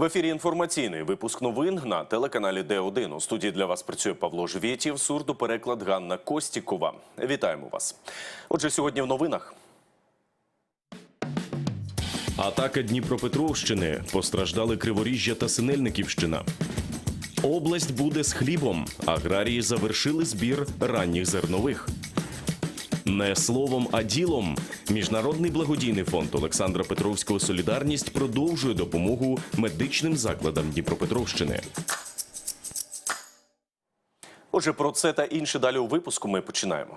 В ефірі інформаційний випуск новин на телеканалі Д1. У студії для вас працює Павло Жвєтєв, сурдопереклад Ганна Костікова. Вітаємо вас. Отже, сьогодні в новинах. Атака Дніпропетровщини. Постраждали Криворіжжя та Синельниківщина. Область буде з хлібом. Аграрії завершили збір ранніх зернових. Не словом, а ділом. Міжнародний благодійний фонд Олександра Петровського Солідарність продовжує допомогу медичним закладам Дніпропетровщини. Отже, про це та інше далі у випуску ми починаємо.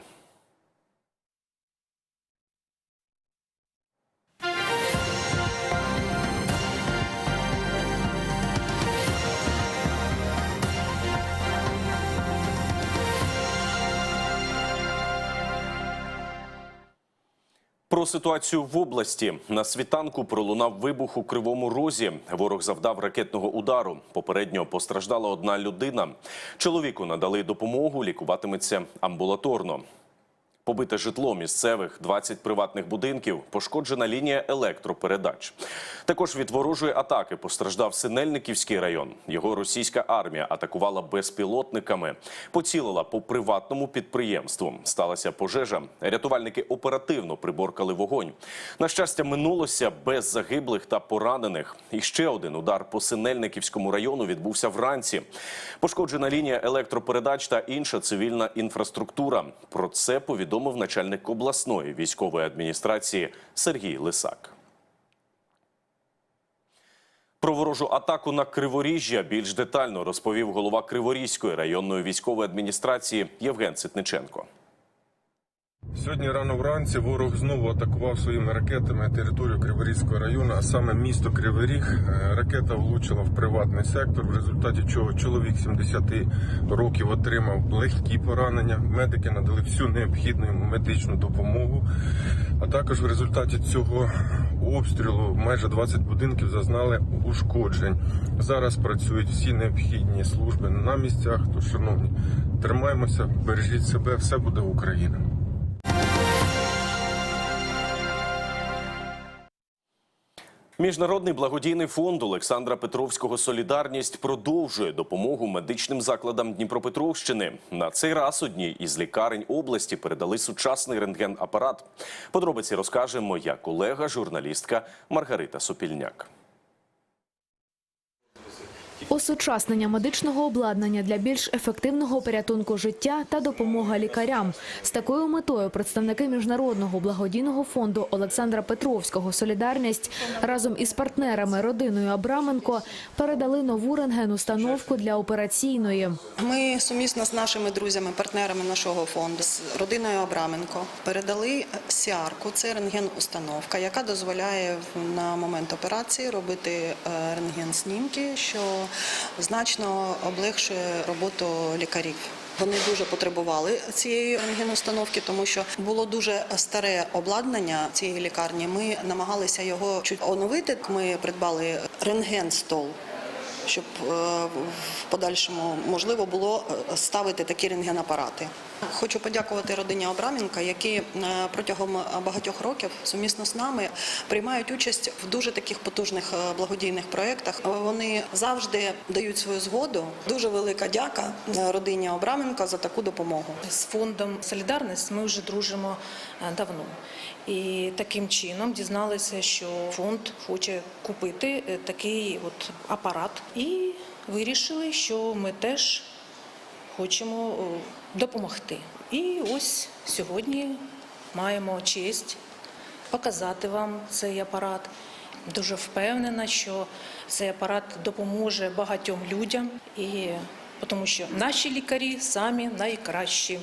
Ситуацію в області на світанку пролунав вибух у кривому розі. Ворог завдав ракетного удару. Попередньо постраждала одна людина. Чоловіку надали допомогу, лікуватиметься амбулаторно. Побите житло місцевих, 20 приватних будинків, пошкоджена лінія електропередач. Також від ворожої атаки постраждав Синельниківський район. Його російська армія атакувала безпілотниками, поцілила по приватному підприємству. Сталася пожежа. Рятувальники оперативно приборкали вогонь. На щастя, минулося без загиблих та поранених. І ще один удар по Синельниківському району відбувся вранці. Пошкоджена лінія електропередач та інша цивільна інфраструктура. Про це повідомив начальник обласної військової адміністрації Сергій Лисак. Про ворожу атаку на Криворіжжя більш детально розповів голова Криворізької районної військової адміністрації Євген Ситниченко. Сьогодні рано вранці ворог знову атакував своїми ракетами територію Криворізького району, а саме місто Кривий Ріг. Е, Ракета влучила в приватний сектор, в результаті чого чоловік 70 років отримав легкі поранення. Медики надали всю необхідну медичну допомогу. А також в результаті цього обстрілу майже 20 будинків зазнали ушкоджень. Зараз працюють всі необхідні служби на місцях. Тож, шановні, тримаємося, бережіть себе, все буде Україна. Міжнародний благодійний фонд Олександра Петровського Солідарність продовжує допомогу медичним закладам Дніпропетровщини. На цей раз одній із лікарень області передали сучасний рентген-апарат. Подробиці розкаже моя колега, журналістка Маргарита Сопільняк. Осучаснення медичного обладнання для більш ефективного порятунку життя та допомога лікарям з такою метою представники міжнародного благодійного фонду Олександра Петровського Солідарність разом із партнерами родиною Абраменко передали нову рентген-установку для операційної. Ми сумісно з нашими друзями, партнерами нашого фонду, з родиною Абраменко, передали сіарку. Це рентген-установка, яка дозволяє на момент операції робити е, рентген-снімки, що значно облегшує роботу лікарів. Вони дуже потребували цієї рентген-установки, тому що було дуже старе обладнання цієї лікарні. Ми намагалися його чуть оновити. Ми придбали рентген-стол щоб е, в подальшому можливо було е, ставити такі рентгенапарати. Хочу подякувати родині Абраменка, які е, протягом багатьох років сумісно з нами приймають участь в дуже таких потужних е, благодійних проєктах. Вони завжди дають свою згоду. Дуже велика дяка е, родині Абраменка за таку допомогу. З фондом Солідарність ми вже дружимо е, давно. І таким чином дізналися, що фонд хоче купити е, такий от апарат. І вирішили, що ми теж хочемо е, допомогти. І ось сьогодні маємо честь показати вам цей апарат. Дуже впевнена, що цей апарат допоможе багатьом людям, і тому що наші лікарі самі найкращі.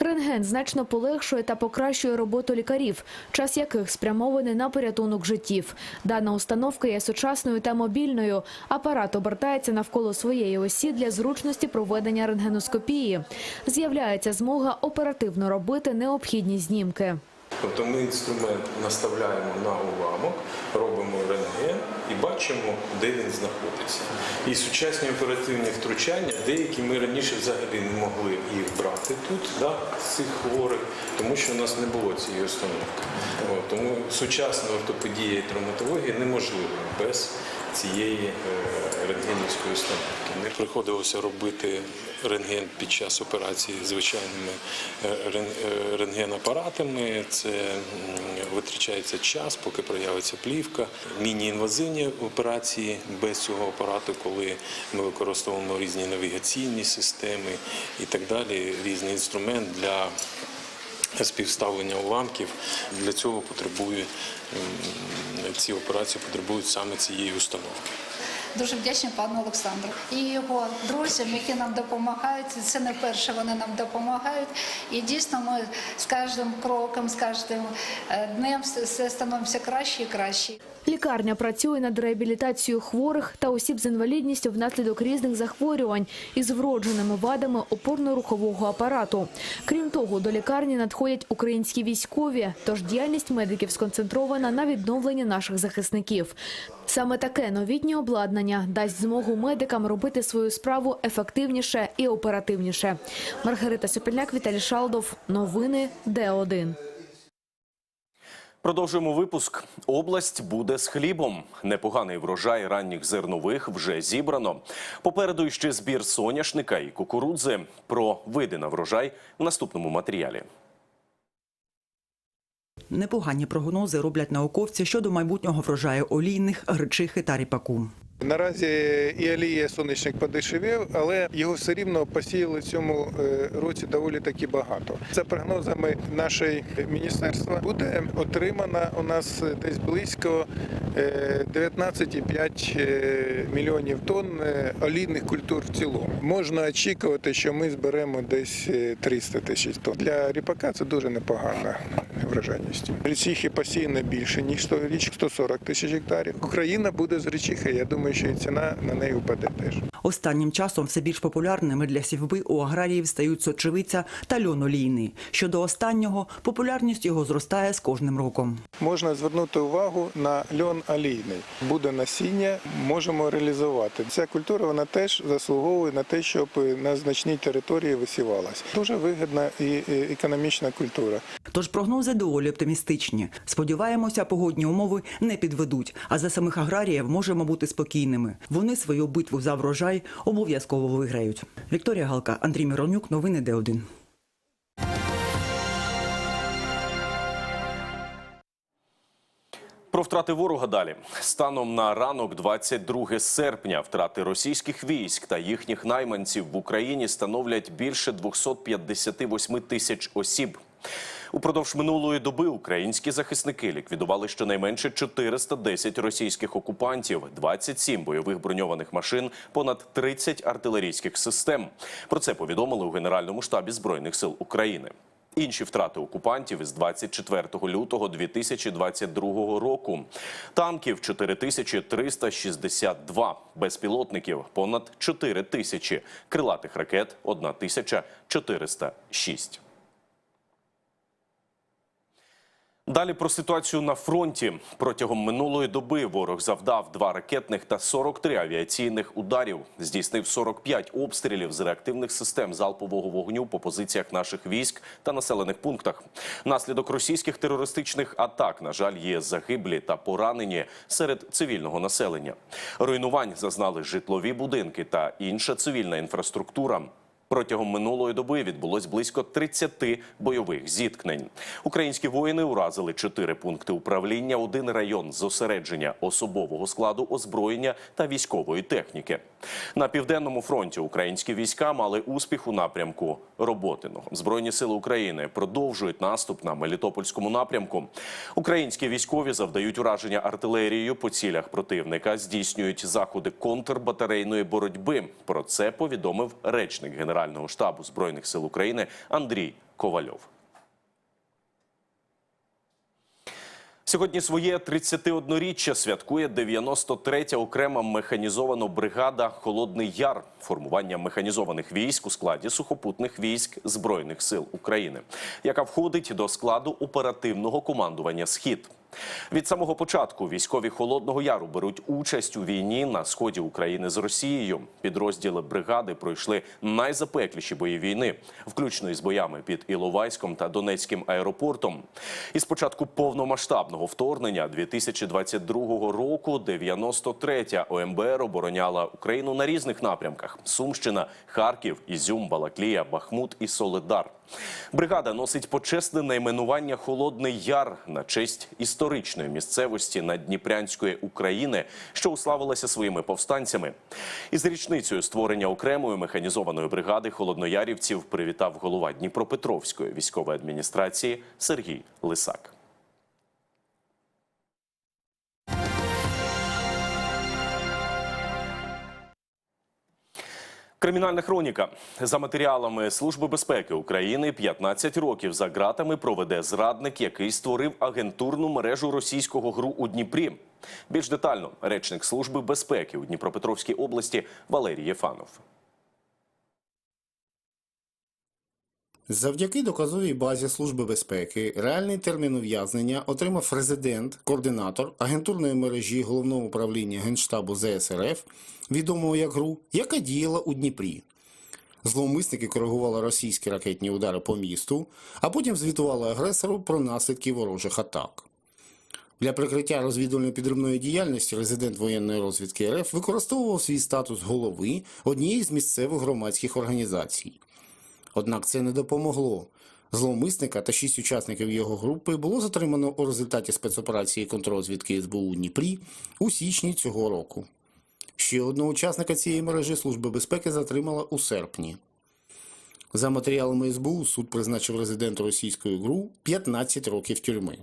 Рентген значно полегшує та покращує роботу лікарів, час яких спрямований на порятунок життів. Дана установка є сучасною та мобільною. Апарат обертається навколо своєї осі для зручності проведення рентгеноскопії. З'являється змога оперативно робити необхідні знімки. Тобто ми інструмент наставляємо на уламок, робимо рентген і бачимо, де він знаходиться. І сучасні оперативні втручання, деякі ми раніше взагалі не могли їх брати тут, да, цих хворих, тому що у нас не було цієї установки. Тому сучасна ортопедія і травматологія неможлива без цієї е, рентгенівської установки. Не приходилося робити рентген під час операції звичайними е, е, рентгенапаратами. Це витрачається час, поки проявиться плівка. Міні-інвазивні операції без цього апарату, коли ми використовуємо різні навігаційні системи і так далі, різний інструмент для співставлення уламків. Для цього потребує ці операції потребують саме цієї установки. Дуже вдячні пану Олександру і його друзям, які нам допомагають. Це не перше вони нам допомагають. І дійсно ми з кожним кроком, з кожним е, днем все- становимося краще і краще. Лікарня працює над реабілітацією хворих та осіб з інвалідністю внаслідок різних захворювань із вродженими вадами опорно-рухового апарату. Крім того, до лікарні надходять українські військові, тож діяльність медиків сконцентрована на відновленні наших захисників. Саме таке новітнє обладнання дасть змогу медикам робити свою справу ефективніше і оперативніше. Маргарита Сопільняк, Віталій Шалдов. Новини Д1. Продовжуємо випуск. Область буде з хлібом. Непоганий врожай ранніх зернових вже зібрано. Попереду іще збір соняшника і кукурудзи. Про види на врожай в наступному матеріалі. Непогані прогнози роблять науковці щодо майбутнього врожаю олійних, гречихи та ріпаку. Наразі і олія сонячник подешевів, але його все рівно посіяли в цьому е, році доволі таки багато. За прогнозами нашої міністерства буде отримано у нас десь близько е, 19,5 е, мільйонів тонн е, олійних культур в цілому. Можна очікувати, що ми зберемо десь е, 300 тисяч тонн. Для ріпака це дуже непогана врожайність. Річихи посіяно більше ніж 100 річ, 140 тисяч гектарів. Україна буде з річихи. Я думаю, що і ціна на неї впаде теж. Останнім часом все більш популярними для сівби у аграріїв стають сочевиця та льон олійний. Щодо останнього, популярність його зростає з кожним роком. Можна звернути увагу на льон олійний. Буде насіння, можемо реалізувати. Ця культура вона теж заслуговує на те, щоб на значній території висівалась. Дуже вигідна і і економічна культура. Тож прогнози доволі оптимістичні. Сподіваємося, погодні умови не підведуть. А за самих аграріїв можемо бути спокійними. Вони свою битву за врожай обов'язково виграють. Вікторія Галка, Андрій Миронюк, новини Д1. Про втрати ворога далі. Станом на ранок 22 серпня втрати російських військ та їхніх найманців в Україні становлять більше 258 тисяч осіб. Упродовж минулої доби українські захисники ліквідували щонайменше 410 російських окупантів, 27 бойових броньованих машин, понад 30 артилерійських систем. Про це повідомили у Генеральному штабі Збройних сил України. Інші втрати окупантів із 24 лютого 2022 року. Танків 4362, безпілотників понад 4 тисячі, крилатих ракет 1406. Далі про ситуацію на фронті. Протягом минулої доби ворог завдав два ракетних та 43 авіаційних ударів. Здійснив 45 обстрілів з реактивних систем залпового вогню по позиціях наших військ та населених пунктах. Наслідок російських терористичних атак, на жаль, є загиблі та поранені серед цивільного населення. Руйнувань зазнали житлові будинки та інша цивільна інфраструктура. Протягом минулої доби відбулось близько 30 бойових зіткнень. Українські воїни уразили чотири пункти управління, один район зосередження особового складу, озброєння та військової техніки. На південному фронті українські війська мали успіх у напрямку Роботиного. Збройні сили України продовжують наступ на Мелітопольському напрямку. Українські військові завдають ураження артилерією по цілях противника, здійснюють заходи контрбатарейної боротьби. Про це повідомив речник Генерального штабу збройних сил України Андрій Ковальов. Сьогодні своє 31-річчя святкує 93-я окрема механізована бригада Холодний Яр, формування механізованих військ у складі сухопутних військ Збройних сил України, яка входить до складу оперативного командування Схід. Від самого початку військові Холодного Яру беруть участь у війні на сході України з Росією. Підрозділи бригади пройшли найзапекліші бої війни, включно із боями під Іловайськом та Донецьким аеропортом. Із початку повномасштабного вторгнення 2022 року 93-я ОМБР обороняла Україну на різних напрямках: Сумщина, Харків, Ізюм, Балаклія, Бахмут і Соледар. Бригада носить почесне найменування Холодний Яр на честь історичної місцевості Надніпрянської України, що уславилася своїми повстанцями. Із річницею створення окремої механізованої бригади холодноярівців привітав голова Дніпропетровської військової адміністрації Сергій Лисак. Кримінальна хроніка за матеріалами Служби безпеки України 15 років за ґратами проведе зрадник, який створив агентурну мережу російського гру у Дніпрі. Більш детально речник служби безпеки у Дніпропетровській області Валерій Єфанов. Завдяки доказовій базі Служби безпеки реальний термін ув'язнення отримав резидент, координатор агентурної мережі головного управління Генштабу ЗСРФ, відомого як ГРУ, яка діяла у Дніпрі. Зловмисники коригували російські ракетні удари по місту, а потім звітували агресору про наслідки ворожих атак. Для прикриття розвідувально підривної діяльності резидент воєнної розвідки РФ використовував свій статус голови однієї з місцевих громадських організацій. Однак це не допомогло. Зловмисника та шість учасників його групи було затримано у результаті спецоперації контрозвідки СБУ у Дніпрі у січні цього року. Ще одного учасника цієї мережі Служби безпеки затримала у серпні. За матеріалами СБУ суд призначив резиденту російської ГРУ 15 років тюрми.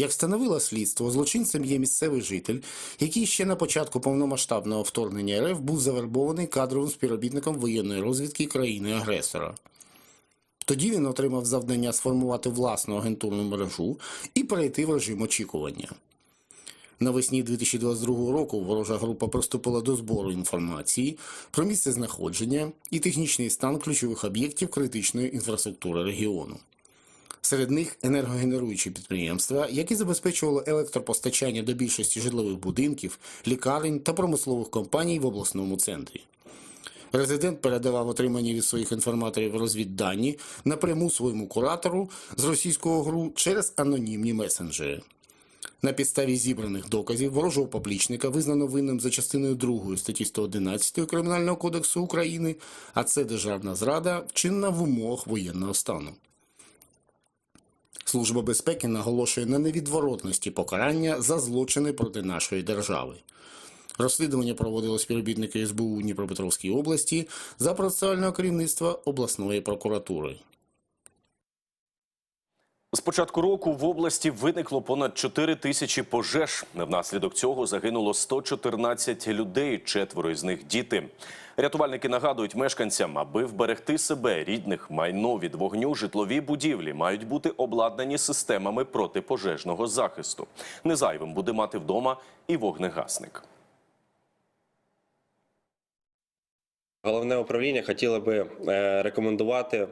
Як встановило слідство, злочинцем є місцевий житель, який ще на початку повномасштабного вторгнення РФ був завербований кадровим співробітником воєнної розвідки країни-агресора. Тоді він отримав завдання сформувати власну агентурну мережу і перейти в режим очікування. Навесні 2022 року ворожа група приступила до збору інформації про місце знаходження і технічний стан ключових об'єктів критичної інфраструктури регіону. Серед них енергогенеруючі підприємства, які забезпечували електропостачання до більшості житлових будинків, лікарень та промислових компаній в обласному центрі. Резидент передавав отримані від своїх інформаторів розвіддані напряму своєму куратору з російського ГРУ через анонімні месенджери. На підставі зібраних доказів ворожого поплічника визнано винним за частиною 2 статті 111 Кримінального кодексу України, а це державна зрада, вчинена в умовах воєнного стану. Служба безпеки наголошує на невідворотності покарання за злочини проти нашої держави. Розслідування проводили співробітники СБУ у Дніпропетровській області за процесуального керівництва обласної прокуратури. З початку року в області виникло понад 4 тисячі пожеж. Внаслідок цього загинуло 114 людей, четверо із них діти. Рятувальники нагадують мешканцям, аби вберегти себе, рідних, майно від вогню, житлові будівлі мають бути обладнані системами протипожежного захисту. Незайвим буде мати вдома і вогнегасник. Головне управління хотіло би е, рекомендувати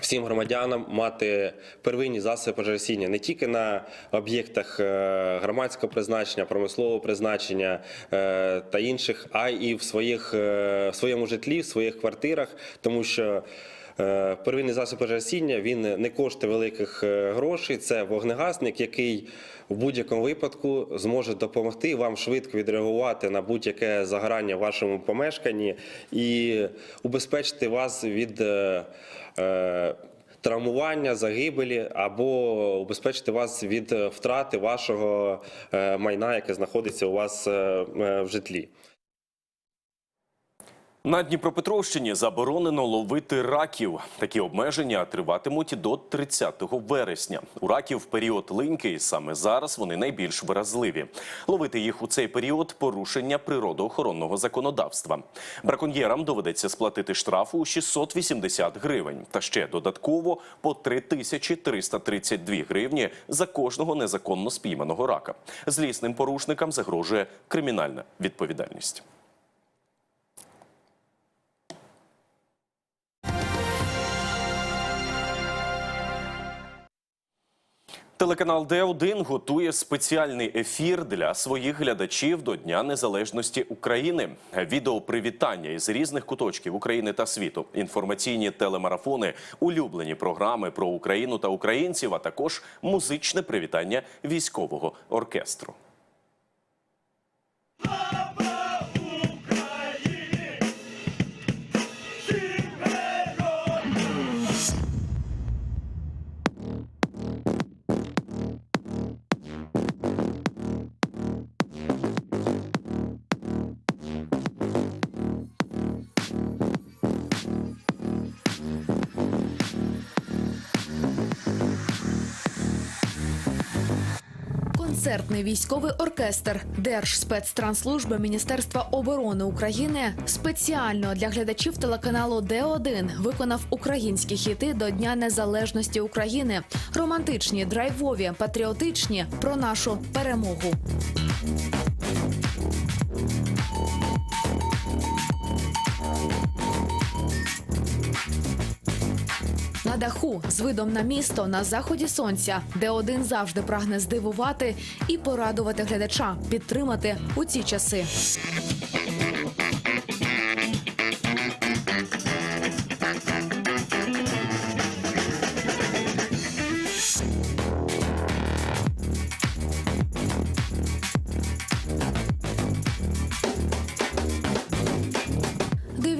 всім громадянам мати первинні засоби пожежогасіння не тільки на об'єктах е, громадського призначення, промислового призначення е, та інших, а й в своїх е, в своєму житлі, в своїх квартирах, тому що. Е, Первинний засіб пожежогасіння він не коштує великих е, грошей. Це вогнегасник, який в будь-якому випадку зможе допомогти вам швидко відреагувати на будь-яке загорання в вашому помешканні і убезпечити вас від е, травмування, загибелі або убезпечити вас від втрати вашого майна, яке знаходиться у вас в житлі. На Дніпропетровщині заборонено ловити раків. Такі обмеження триватимуть до 30 вересня. У раків період линьки, і саме зараз вони найбільш вразливі. Ловити їх у цей період порушення природоохоронного законодавства. Браконьєрам доведеться сплатити штрафу у 680 гривень та ще додатково по 3332 гривні за кожного незаконно спійманого рака. Злісним порушникам загрожує кримінальна відповідальність. Телеканал Д1 готує спеціальний ефір для своїх глядачів до Дня Незалежності України. Відео привітання із різних куточків України та світу, інформаційні телемарафони, улюблені програми про Україну та українців, а також музичне привітання військового оркестру. Концертний військовий оркестр Держспецтранслужби Міністерства оборони України спеціально для глядачів телеканалу Д1 виконав українські хіти до Дня Незалежності України. Романтичні, драйвові, патріотичні про нашу перемогу. Даху з видом на місто на заході сонця, де один завжди прагне здивувати і порадувати глядача, підтримати у ці часи.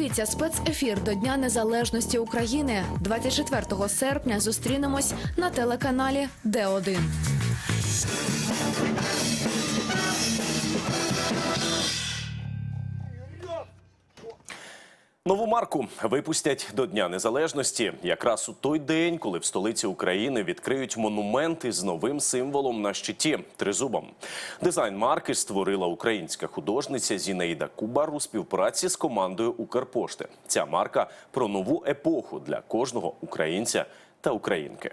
Дивіться спецефір до Дня Незалежності України 24 серпня. Зустрінемось на телеканалі Д1. Нову марку випустять до Дня Незалежності, якраз у той день, коли в столиці України відкриють монументи з новим символом на щиті тризубом. Дизайн марки створила українська художниця Зінаїда Кубар у співпраці з командою Укрпошти. Ця марка про нову епоху для кожного українця та українки.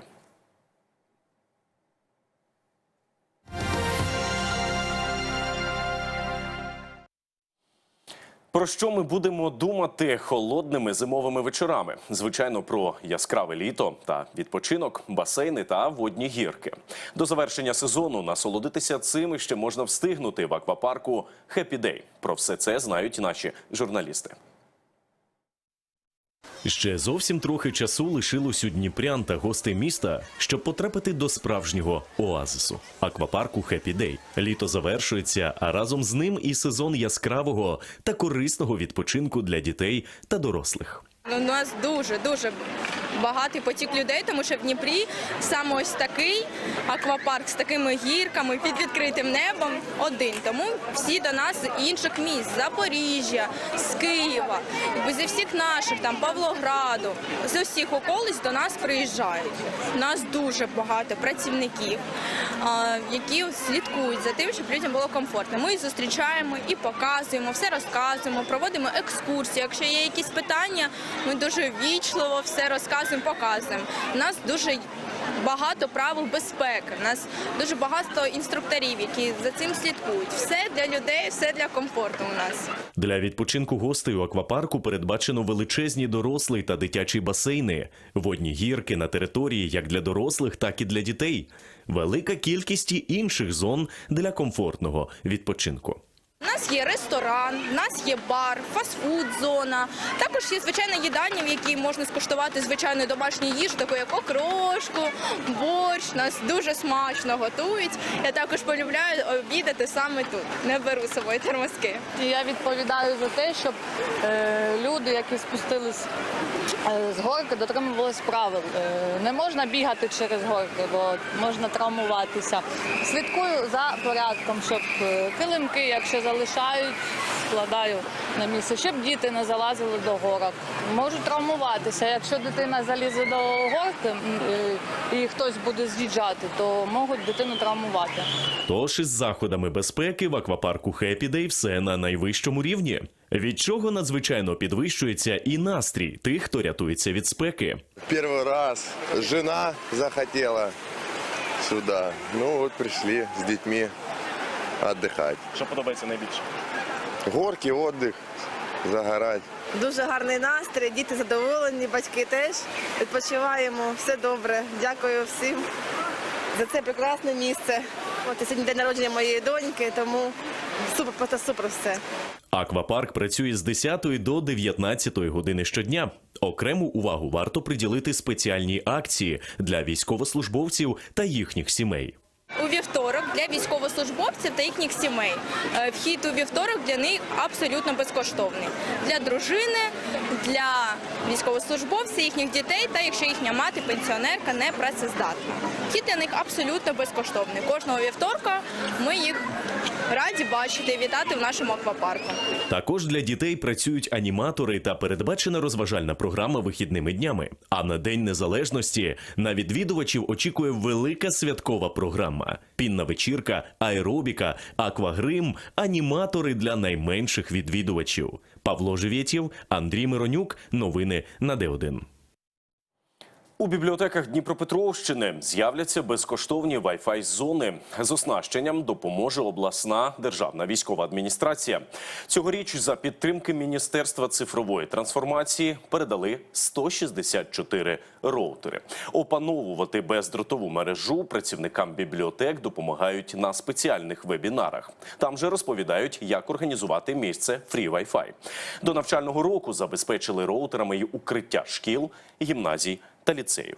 Про що ми будемо думати холодними зимовими вечорами? Звичайно, про яскраве літо та відпочинок, басейни та водні гірки. До завершення сезону насолодитися цим ще можна встигнути в аквапарку «Хеппі Дей». Про все це знають наші журналісти. Ще зовсім трохи часу лишилось у Дніпрян та гостей міста, щоб потрапити до справжнього оазису аквапарку Хеппі Дей. Літо завершується, а разом з ним і сезон яскравого та корисного відпочинку для дітей та дорослих. Ну, У нас дуже дуже багатий потік людей, тому що в Дніпрі саме ось такий аквапарк з такими гірками під відкритим небом один. Тому всі до нас з інших міст Запоріжжя, з Києва, зі всіх наших там Павлограду, з усіх околиць до нас приїжджають. У нас дуже багато працівників, які слідкують за тим, щоб людям було комфортно. Ми зустрічаємо і показуємо, все розказуємо, проводимо екскурсії. Якщо є якісь питання, ми дуже вічливо все розказуємо, показуємо. У нас дуже багато правил безпеки. У нас дуже багато інструкторів, які за цим слідкують. Все для людей, все для комфорту. У нас. Для відпочинку гостей у аквапарку передбачено величезні дорослий та дитячі басейни, водні гірки на території як для дорослих, так і для дітей. Велика кількість інших зон для комфортного відпочинку. Нас є ресторан, у нас є бар, фастфуд-зона. Також є звичайна їдальня, в якій можна скуштувати звичайну домашню їжу, таку як окрошку, борщ. Нас дуже смачно готують. Я також полюбляю обідати саме тут. Не беру з собою термоски. Я відповідаю за те, щоб е, люди, які спустились е, з горки, дотримувались правил. Е, не можна бігати через горки, бо можна травмуватися. Слідкую за порядком, щоб е, килимки, якщо залишають, складаю на місце, щоб діти не залазили до горок. Можуть травмуватися. Якщо дитина залізе до горки і хтось буде з'їжджати, то можуть дитину травмувати. Тож із заходами безпеки в аквапарку Happy Day все на найвищому рівні. Від чого надзвичайно підвищується і настрій тих, хто рятується від спеки. Первый раз жена захотела сюда. Ну вот пришли с детьми отдыхать. Що подобається найбільше? Горки, отдых, загорать. Дуже гарний настрій, діти задоволені, батьки теж. Відпочиваємо, все добре. Дякую всім. за це прекрасне місце. От і сьогодні день народження моєї доньки, тому супер, просто супер все. Аквапарк працює з 10 до 19 години щодня. Окрему увагу варто приділити спеціальній акції для військовослужбовців та їхніх сімей. У вівторок для військовослужбовців та їхніх сімей. Е, Вхід у вівторок для них абсолютно безкоштовний. Для дружини, для військовослужбовців, їхніх дітей та якщо їхня мати пенсіонерка не працездатна. Вхід для них абсолютно безкоштовний. Кожного вівторка ми їх раді бачити і вітати в нашому аквапарку. Також для дітей працюють аніматори та передбачена розважальна програма вихідними днями. А на День Незалежності на відвідувачів очікує велика святкова програма: пінна вечірка, аеробіка, аквагрим, аніматори для найменших відвідувачів. Павло Живєтєв, Андрій Миронюк. Новини на Д1. У бібліотеках Дніпропетровщини з'являться безкоштовні Wi-Fi зони. З оснащенням допоможе обласна державна військова адміністрація. Цьогоріч за підтримки Міністерства цифрової трансформації передали 164 роутери. Опановувати бездротову мережу працівникам бібліотек допомагають на спеціальних вебінарах. Там же розповідають, як організувати місце Free Wi-Fi. До навчального року забезпечили роутерами й укриття шкіл, гімназій та ліцеїв.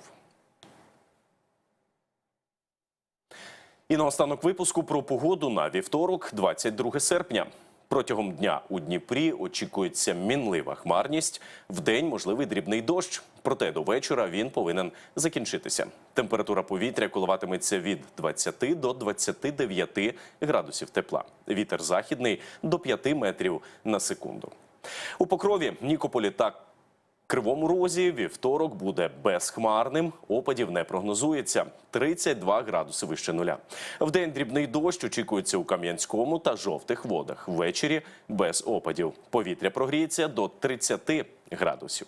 І наостанок випуску про погоду на вівторок, 22 серпня. Протягом дня у Дніпрі очікується мінлива хмарність. Вдень можливий дрібний дощ. Проте до вечора він повинен закінчитися. Температура повітря коливатиметься від 20 до 29 градусів тепла. Вітер західний до 5 метрів на секунду. У Покрові, Нікополі та Кривому Розі вівторок буде безхмарним. Опадів не прогнозується. 32 градуси вище нуля. Вдень дрібний дощ очікується у Кам'янському та жовтих водах. Ввечері без опадів. Повітря прогріється до 30 градусів.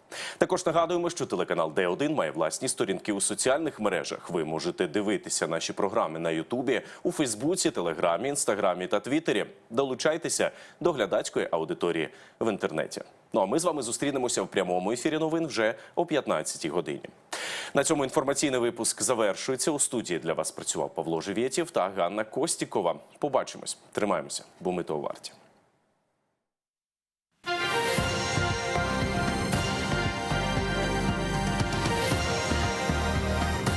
Також нагадуємо, що телеканал Д1 має власні сторінки у соціальних мережах. Ви можете дивитися наші програми на Ютубі, у Фейсбуці, Телеграмі, Інстаграмі та Твіттері. Долучайтеся до глядацької аудиторії в інтернеті. Ну а ми з вами зустрінемося в прямому ефірі новин вже о 15-й годині. На цьому інформаційний випуск завершується. У студії для вас працював Павло Живєтєв та Ганна Костікова. Побачимось, тримаємося, бо ми того варті.